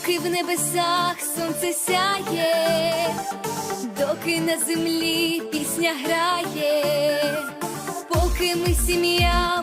поки в небесах сонце сяє, доки на землі пісня грає, поки ми сім'я,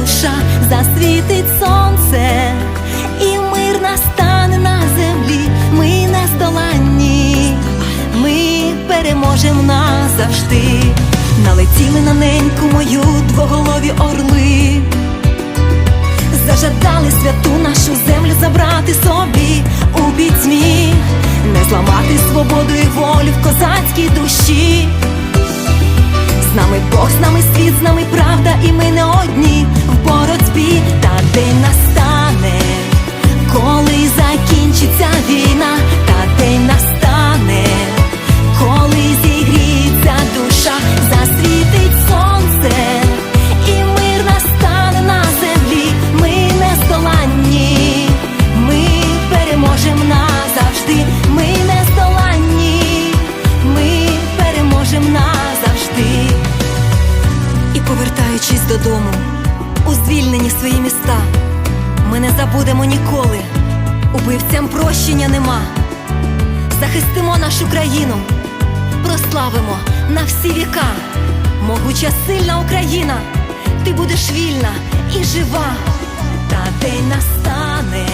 душа, засвітить сонце, і мир настане на землі, ми не здоланні, ми переможемо назавжди. Налетіли на неньку мою двоголові орли. Зажадали святу нашу землю забрати собі у пітьмі, не зламати свободу і волю в козацькій душі. З нами Бог, з нами світ, з нами правда, і ми не одні День настане, коли закінчиться війна, та день настане, коли зігріться душа, засвітить сонце, і мир настане на землі, ми не здоланні, ми переможемо назавжди, ми не здоланні, ми переможемо назавжди, і повертаючись додому звільнені свої міста. Ми не забудемо ніколи, убивцям прощення нема. Захистимо нашу країну, прославимо на всі віка. Могуча, сильна Україна, ти будеш вільна і жива, та день настане.